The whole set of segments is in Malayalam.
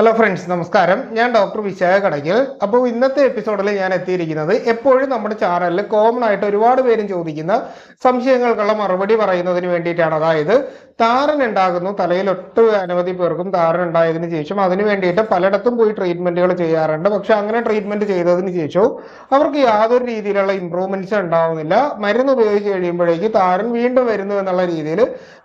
ഹലോ ഫ്രണ്ട്സ് നമസ്കാരം. ഞാൻ ഡോക്ടർ വിശാഖ കടയ്ക്കൽ. അപ്പോൾ ഇന്നത്തെ എപ്പിസോഡിൽ ഞാൻ എത്തിയിരിക്കുന്നത് എപ്പോഴും നമ്മുടെ ചാനലിൽ കോമൺ ആയിട്ട് ഒരുപാട് പേരും ചോദിക്കുന്ന സംശയങ്ങൾക്കുള്ള മറുപടി പറയുന്നതിന് വേണ്ടിയിട്ടാണ്. അതായത് താരൻ ഉണ്ടാകുന്നു തലയിൽ ഒട്ട് അനവധി പേർക്കും താരൻ ഉണ്ടായതിനു ശേഷം അതിനു വേണ്ടിയിട്ട് പലയിടത്തും പോയി ട്രീറ്റ്മെന്റുകൾ ചെയ്യാറുണ്ട്. പക്ഷെ അങ്ങനെ ട്രീറ്റ്മെന്റ് ചെയ്തതിന് ശേഷവും അവർക്ക് യാതൊരു രീതിയിലുള്ള ഇമ്പ്രൂവ്മെന്റ്സ് ഉണ്ടാവുന്നില്ല. മരുന്ന് ഉപയോഗിച്ച് കഴിയുമ്പോഴേക്ക് താരൻ വീണ്ടും വരുന്നു എന്നുള്ള രീതിയിൽ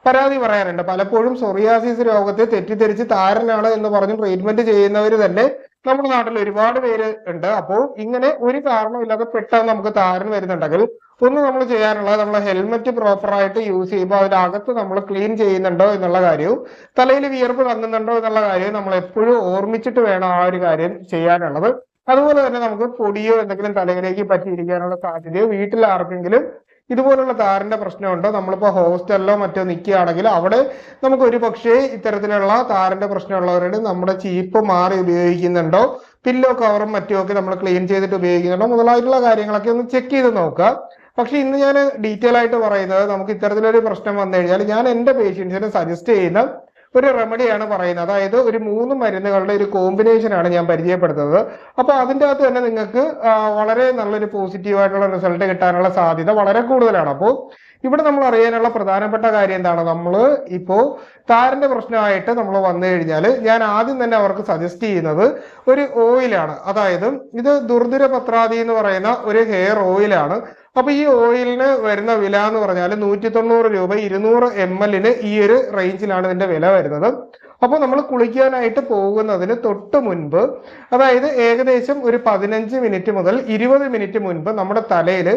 പരാതി പറയാറുണ്ട്. പലപ്പോഴും സൊറിയാസിസ് രോഗത്തെ തെറ്റിദ്ധരിച്ച് താരനാണ് എന്ന് പറഞ്ഞ് ട്രീറ്റ്മെന്റ് ചെയ്യുന്നവർ തന്നെ നമ്മുടെ നാട്ടിൽ ഒരുപാട് പേര് ഉണ്ട്. അപ്പോൾ ഇങ്ങനെ ഒരു കാരണമില്ലാതെ പെട്ടെന്ന് നമുക്ക് താരൻ വരുന്നുണ്ടെങ്കിൽ ഒന്ന് നമ്മൾ ചെയ്യാനുള്ളത് നമ്മൾ ഹെൽമെറ്റ് പ്രോപ്പർ ആയിട്ട് യൂസ് ചെയ്യുമ്പോൾ അതിന്റെ അകത്ത് നമ്മൾ ക്ലീൻ ചെയ്യുന്നുണ്ടോ എന്നുള്ള കാര്യവും തലയിൽ വിയർപ്പ് തങ്ങുന്നുണ്ടോ എന്നുള്ള കാര്യവും നമ്മൾ എപ്പോഴും ഓർമ്മിച്ചിട്ട് വേണം ആ ഒരു കാര്യം ചെയ്യാനുള്ളത്. അതുപോലെ തന്നെ നമുക്ക് പൊടിയോ എന്തെങ്കിലും തലയിലേക്ക് പറ്റിയിരിക്കാനുള്ള സാധ്യതയോ വീട്ടിൽ ആർക്കെങ്കിലും ഇതുപോലുള്ള താരന്റെ പ്രശ്നമുണ്ടോ? നമ്മളിപ്പോ ഹോസ്റ്റലിലോ മറ്റോ നിൽക്കുകയാണെങ്കിൽ അവിടെ നമുക്ക് ഒരു പക്ഷേ ഇത്തരത്തിലുള്ള താരന്റെ പ്രശ്നമുള്ളവരുടെ നമ്മുടെ ചീപ്പ് മാറി ഉപയോഗിക്കുന്നുണ്ടോ? പില്ലോ കവറും മറ്റോ ഒക്കെ നമ്മൾ ക്ലീൻ ചെയ്തിട്ട് ഉപയോഗിക്കുന്നുണ്ടോ? മുതലായിട്ടുള്ള കാര്യങ്ങളൊക്കെ ഒന്ന് ചെക്ക് ചെയ്ത് നോക്കുക. പക്ഷെ ഇന്ന് ഞാൻ ഡീറ്റെയിൽ ആയിട്ട് പറയുന്നത് നമുക്ക് ഇത്തരത്തിലൊരു പ്രശ്നം വന്നു കഴിഞ്ഞാൽ ഞാൻ എന്റെ പേഷ്യൻസിന് സജസ്റ്റ് ചെയ്യുന്ന ഒരു റെമഡിയാണ് പറയുന്നത്. അതായത് ഒരു മൂന്ന് മരുന്നുകളുടെ ഒരു കോമ്പിനേഷനാണ് ഞാൻ പരിചയപ്പെടുത്തുന്നത്. അപ്പൊ അതിന്റെ അകത്ത് തന്നെ നിങ്ങൾക്ക് വളരെ നല്ലൊരു പോസിറ്റീവ് ആയിട്ടുള്ള റിസൾട്ട് കിട്ടാനുള്ള സാധ്യത വളരെ കൂടുതലാണ്. അപ്പോൾ ഇവിടെ നമ്മൾ അറിയാനുള്ള പ്രധാനപ്പെട്ട കാര്യം എന്താണ്? നമ്മൾ ഇപ്പോൾ താരന്റെ പ്രശ്നമായിട്ട് നമ്മൾ വന്നു കഴിഞ്ഞാൽ ഞാൻ ആദ്യം തന്നെ അവർക്ക് സജസ്റ്റ് ചെയ്യുന്നത് ഒരു ഓയിലാണ് അതായത് ഇത് ദുർദിര പത്രാതി എന്ന് പറയുന്ന ഒരു ഹെയർ ഓയിലാണ് അപ്പൊ ഈ ഓയിലിന് വരുന്ന വില എന്ന് പറഞ്ഞാൽ നൂറ്റി തൊണ്ണൂറ് രൂപ ഇരുന്നൂറ് എം എല്ലിന് ഈ ഒരു റേഞ്ചിലാണ് ഇതിന്റെ വില വരുന്നത്. അപ്പോൾ നമ്മൾ കുളിക്കാനായിട്ട് പോകുന്നതിന് തൊട്ട് മുൻപ് അതായത് ഏകദേശം ഒരു പതിനഞ്ച് മിനിറ്റ് മുതൽ ഇരുപത് മിനിറ്റ് മുൻപ് നമ്മുടെ തലയിൽ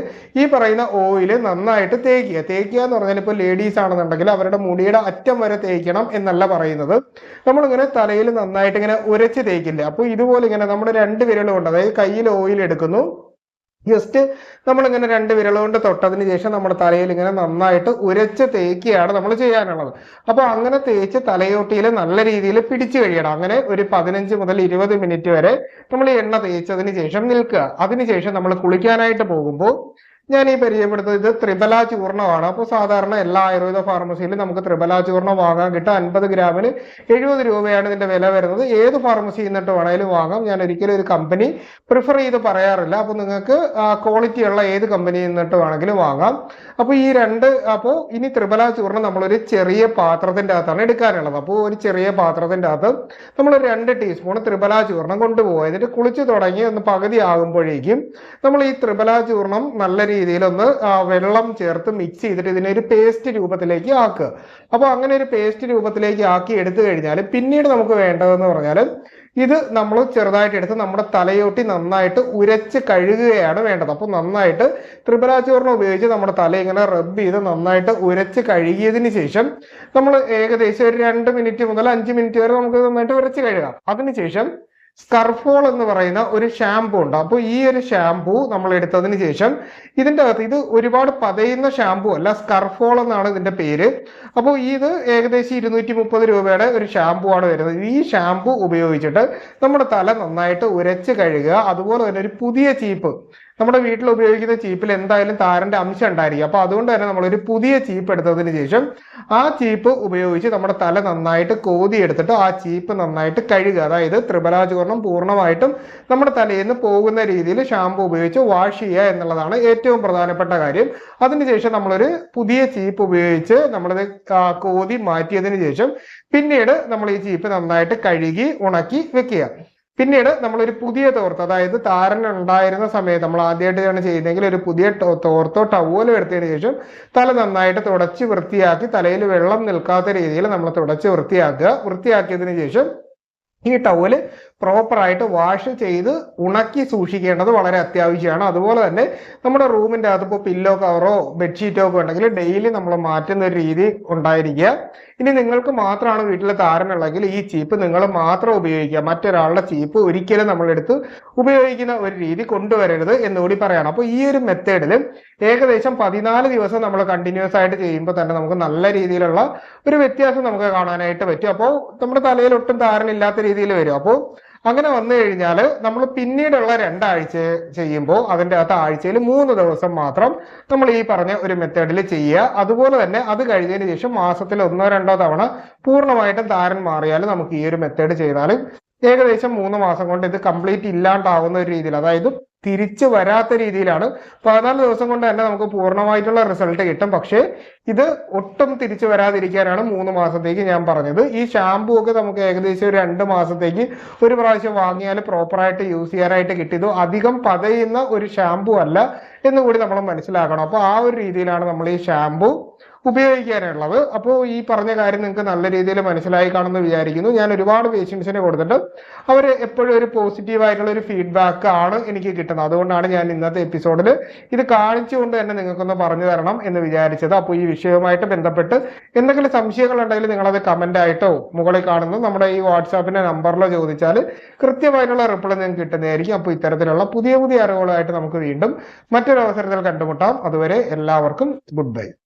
ഈ പറയുന്ന ഓയിൽ നന്നായിട്ട് തേക്കുക. തേക്കുക എന്ന് പറഞ്ഞാൽ ഇപ്പോൾ ലേഡീസ് ആണെന്നുണ്ടെങ്കിൽ അവരുടെ മുടിയുടെ അറ്റം വരെ തേക്കണം എന്നല്ല പറയുന്നത്. നമ്മളിങ്ങനെ തലയിൽ നന്നായിട്ട് ഇങ്ങനെ ഉരച്ച് തേക്കില്ല? അപ്പോൾ ഇതുപോലെ ഇങ്ങനെ നമ്മുടെ രണ്ട് വിരലുകൊണ്ട് അതായത് കയ്യിൽ ഓയിൽ എടുക്കുന്നു ജസ്റ്റ് നമ്മളിങ്ങനെ രണ്ട് വിരലുകൊണ്ട് തൊട്ടതിന് ശേഷം നമ്മുടെ തലയിൽ ഇങ്ങനെ നന്നായിട്ട് ഉരച്ച് തേക്കുകയാണ് നമ്മൾ ചെയ്യാനുള്ളത്. അപ്പോൾ അങ്ങനെ തേച്ച് തലയോട്ടിയിൽ നല്ല രീതിയിൽ പിടിച്ചു കഴിയണം. അങ്ങനെ ഒരു പതിനഞ്ച് മുതൽ ഇരുപത് മിനിറ്റ് വരെ നമ്മൾ എണ്ണ തേച്ചതിന് ശേഷം നിൽക്കുക. അതിനുശേഷം നമ്മൾ കുളിക്കാനായിട്ട് പോകുമ്പോൾ ഞാൻ ഈ പരിചയപ്പെടുത്തുന്നത് ഇത് ത്രിബല ചൂർണമാണ് അപ്പോൾ സാധാരണ എല്ലാ ആയുർവേദ ഫാർമസിയിലും നമുക്ക് ത്രിബല ചൂർണം വാങ്ങാൻ കിട്ടും. അൻപത് ഗ്രാമിന് എഴുപത് രൂപയാണ് ഇതിന്റെ വില വരുന്നത്. ഏത് ഫാർമസിയിൽ നിന്നിട്ട് വേണമെങ്കിലും വാങ്ങാം. ഞാൻ ഒരിക്കലും ഒരു കമ്പനി പ്രിഫർ ചെയ്ത് പറയാറില്ല. അപ്പോൾ നിങ്ങൾക്ക് ക്വാളിറ്റി ഉള്ള ഏത് കമ്പനിയിൽ നിന്നിട്ട് വേണമെങ്കിലും വാങ്ങാം. അപ്പോൾ ഈ രണ്ട് അപ്പോൾ ഇനി ത്രിബല നമ്മൾ നമ്മളൊരു ചെറിയ പാത്രത്തിന്റെ അകത്താണ് എടുക്കാനുള്ളത്. അപ്പോൾ ഒരു ചെറിയ പാത്രത്തിന്റെ അകത്ത് നമ്മൾ രണ്ട് ടീസ്പൂൺ ത്രിബല ചൂർണം കൊണ്ടുപോകുക എന്നിട്ട് കുളിച്ച് തുടങ്ങി ഒന്ന് പകുതി ആകുമ്പോഴേക്കും നമ്മൾ ഈ ത്രിബല ചൂർണം നല്ല രീതിയിൽ ഒന്ന് ആ, വെള്ളം ചേർത്ത് മിക്സ് ചെയ്തിട്ട് ഇതിനെ ഒരു പേസ്റ്റ് രൂപത്തിലേക്ക് ആക്കുക അപ്പോൾ അങ്ങനെ ഒരു പേസ്റ്റ് രൂപത്തിലേക്ക് ആക്കി എടുത്തു കഴിഞ്ഞാൽ പിന്നീട് നമുക്ക് വേണ്ടതെന്ന് പറഞ്ഞാൽ ഇത് നമ്മൾ ചെറുതായിട്ട് എടുത്ത് നമ്മുടെ തലയോട്ടി നന്നായിട്ട് ഉരച്ച് കഴുകുകയാണ് വേണ്ടത്. അപ്പോൾ നന്നായിട്ട് ത്രിപുരാചൂർണം ഉപയോഗിച്ച് നമ്മുടെ തല ഇങ്ങനെ റബ്ബ് ചെയ്ത് നന്നായിട്ട് ഉരച്ച് കഴുകിയതിന് ശേഷം നമ്മൾ ഏകദേശം ഒരു രണ്ട് മിനിറ്റ് മുതൽ അഞ്ച് മിനിറ്റ് വരെ നമുക്ക് നന്നായിട്ട് ഉരച്ച് കഴുകാം. അതിനുശേഷം സ്കർഫോൾ എന്ന് പറയുന്ന ഒരു ഷാംപൂ ഉണ്ട്. അപ്പോൾ ഈ ഒരു ഷാംപൂ നമ്മൾ എടുത്തതിന് ശേഷം ഇതിന്റെ അകത്ത് ഇത് ഒരുപാട് പതയുന്ന ഷാംപൂ അല്ല സ്കർഫോൾ എന്നാണ് ഇതിന്റെ പേര്. അപ്പോൾ ഇത് ഏകദേശം ഇരുന്നൂറ്റി മുപ്പത് രൂപയുടെ ഒരു ഷാംപൂ ആണ് വരുന്നത്. ഈ ഷാംപൂ ഉപയോഗിച്ചിട്ട് നമ്മുടെ തല നന്നായിട്ട് ഉരച്ച് കഴുകുക അതുപോലെ തന്നെ ഒരു പുതിയ ചീപ്പ് നമ്മുടെ വീട്ടിൽ ഉപയോഗിക്കുന്ന ചീപ്പിൽ എന്തായാലും താരന്റെ അംശം ഉണ്ടായിരിക്കും. അപ്പൊ അതുകൊണ്ട് തന്നെ നമ്മൾ ഒരു പുതിയ ചീപ്പ് എടുത്തതിന് ശേഷം ആ ചീപ്പ് ഉപയോഗിച്ച് നമ്മുടെ തല നന്നായിട്ട് കോതി എടുത്തിട്ട് ആ ചീപ്പ് നന്നായിട്ട് കഴുകുക. അതായത് ത്രിപലാചൂർണം പൂർണമായിട്ടും നമ്മുടെ തലയിൽ നിന്ന് പോകുന്ന രീതിയിൽ ഷാമ്പു ഉപയോഗിച്ച് വാഷ് ചെയ്യുക എന്നുള്ളതാണ് ഏറ്റവും പ്രധാനപ്പെട്ട കാര്യം. അതിനുശേഷം നമ്മളൊരു പുതിയ ചീപ്പ് ഉപയോഗിച്ച് നമ്മളത് കോതി മാറ്റിയതിന് ശേഷം പിന്നീട് നമ്മൾ ഈ ചീപ്പ് നന്നായിട്ട് കഴുകി ഉണക്കി വെക്കുക. പിന്നീട് നമ്മളൊരു പുതിയ തോർത്ത് അതായത് താരൻ ഉണ്ടായിരുന്ന സമയത്ത് നമ്മൾ ആദ്യമായിട്ടാണ് ചെയ്യുന്നതെങ്കിൽ ഒരു പുതിയ തോർത്തോ ടവലോ എടുത്തതിന് ശേഷം തല നന്നായിട്ട് തുടച്ച് വൃത്തിയാക്കി തലയിൽ വെള്ളം നിൽക്കാത്ത രീതിയിൽ നമ്മൾ തുടച്ച് വൃത്തിയാക്കുക. വൃത്തിയാക്കിയതിന് ശേഷം ഈ ടവൽ പ്രോപ്പറായിട്ട് വാഷ് ചെയ്ത് ഉണക്കി സൂക്ഷിക്കേണ്ടത് വളരെ അത്യാവശ്യമാണ്. അതുപോലെ തന്നെ നമ്മുടെ റൂമിന്റെ അകത്ത് ഇപ്പോൾ പില്ലോ കവറോ ബെഡ്ഷീറ്റോ ഒക്കെ ഉണ്ടെങ്കിൽ ഡെയിലി നമ്മൾ മാറ്റുന്ന ഒരു രീതി ഉണ്ടായിരിക്കുക. ഇനി നിങ്ങൾക്ക് മാത്രമാണ് വീട്ടിൽ താരനുള്ളെങ്കിൽ ഈ ചീപ്പ് നിങ്ങൾ മാത്രം ഉപയോഗിക്കുക. മറ്റൊരാളുടെ ചീപ്പ് ഒരിക്കലും നമ്മളെടുത്ത് ഉപയോഗിക്കുന്ന ഒരു രീതി കൊണ്ടുവരരുത് എന്നുകൂടി പറയണം. അപ്പോൾ ഈ ഒരു മെത്തേഡിൽ ഏകദേശം പതിനാല് ദിവസം നമ്മൾ കണ്ടിന്യൂസ് ആയിട്ട് ചെയ്യുമ്പോൾ തന്നെ നമുക്ക് നല്ല രീതിയിലുള്ള ഒരു വ്യത്യാസം നമുക്ക് കാണാനായിട്ട് പറ്റും. അപ്പോൾ നമ്മുടെ തലയിൽ ഒട്ടും താരനില്ലാത്ത രീതിയിൽ വരും. അപ്പോൾ അങ്ങനെ വന്നു കഴിഞ്ഞാൽ നമ്മൾ പിന്നീടുള്ള രണ്ടാഴ്ച ചെയ്യുമ്പോൾ അതിന്റെ അകത്ത് ആഴ്ചയിൽ മൂന്ന് ദിവസം മാത്രം നമ്മൾ ഈ പറഞ്ഞ ഒരു മെത്തേഡിൽ ചെയ്യുക. അതുപോലെ തന്നെ അത് കഴിഞ്ഞതിന് ശേഷം മാസത്തിൽ ഒന്നോ രണ്ടോ തവണ പൂർണമായിട്ടും താരൻ മാറിയാൽ നമുക്ക് ഈ ഒരു മെത്തേഡ് ചെയ്താൽ ഏകദേശം മൂന്ന് മാസം കൊണ്ട് ഇത് കംപ്ലീറ്റ് ഇല്ലാണ്ടാവുന്ന ഒരു രീതിയിൽ അതായത് തിരിച്ചു വരാത്ത രീതിയിലാണ്. പതിനാല് ദിവസം കൊണ്ട് തന്നെ നമുക്ക് പൂർണമായിട്ടുള്ള റിസൾട്ട് കിട്ടും. പക്ഷേ ഇത് ഒട്ടും തിരിച്ചു വരാതിരിക്കാനാണ് മൂന്ന് മാസത്തേക്ക് ഞാൻ പറഞ്ഞത്. ഈ ഷാമ്പു ഒക്കെ നമുക്ക് ഏകദേശം ഒരു രണ്ട് മാസത്തേക്ക് ഒരു പ്രാവശ്യം വാങ്ങിയാൽ പ്രോപ്പറായിട്ട് യൂസ് ചെയ്യാനായിട്ട് കിട്ടിയത് അധികം പതയുന്ന ഒരു ഷാമ്പു അല്ല എന്ന് കൂടി നമ്മൾ മനസ്സിലാക്കണം. അപ്പോൾ ആ ഒരു രീതിയിലാണ് നമ്മൾ ഈ ഷാമ്പു ഉപയോഗിക്കാനുള്ളത്. അപ്പോൾ ഈ പറഞ്ഞ കാര്യം നിങ്ങൾക്ക് നല്ല രീതിയിൽ മനസ്സിലായി കാണുമെന്ന് വിചാരിക്കുന്നു. ഞാൻ ഒരുപാട് പേഷ്യൻസിന് കൊടുത്തിട്ട് അവർ എപ്പോഴും ഒരു പോസിറ്റീവ് ആയിട്ടുള്ള ഒരു ഫീഡ്ബാക്ക് ആണ് എനിക്ക് കിട്ടുന്നത്. അതുകൊണ്ടാണ് ഞാൻ ഇന്നത്തെ എപ്പിസോഡിൽ ഇത് കാണിച്ചുകൊണ്ട് തന്നെ നിങ്ങൾക്കൊന്ന് പറഞ്ഞു തരണം എന്ന് വിചാരിച്ചത്. അപ്പോൾ ഈ വിഷയവുമായിട്ട് ബന്ധപ്പെട്ട് എന്തെങ്കിലും സംശയങ്ങൾ ഉണ്ടെങ്കിൽ നിങ്ങളത് കമന്റ് ആയിട്ടോ മുകളിൽ കാണുന്ന. നമ്മുടെ ഈ വാട്സാപ്പിന്റെ നമ്പറിലോ ചോദിച്ചാൽ കൃത്യമായിട്ടുള്ള റിപ്ലൈ നിങ്ങൾക്ക് കിട്ടുന്നതായിരിക്കും. അപ്പോൾ ഇത്തരത്തിലുള്ള പുതിയ പുതിയ അറിവുകളായിട്ട് നമുക്ക് വീണ്ടും മറ്റൊരു അവസരത്തിൽ കണ്ടുമുട്ടാം. അതുവരെ എല്ലാവർക്കും ഗുഡ് ബൈ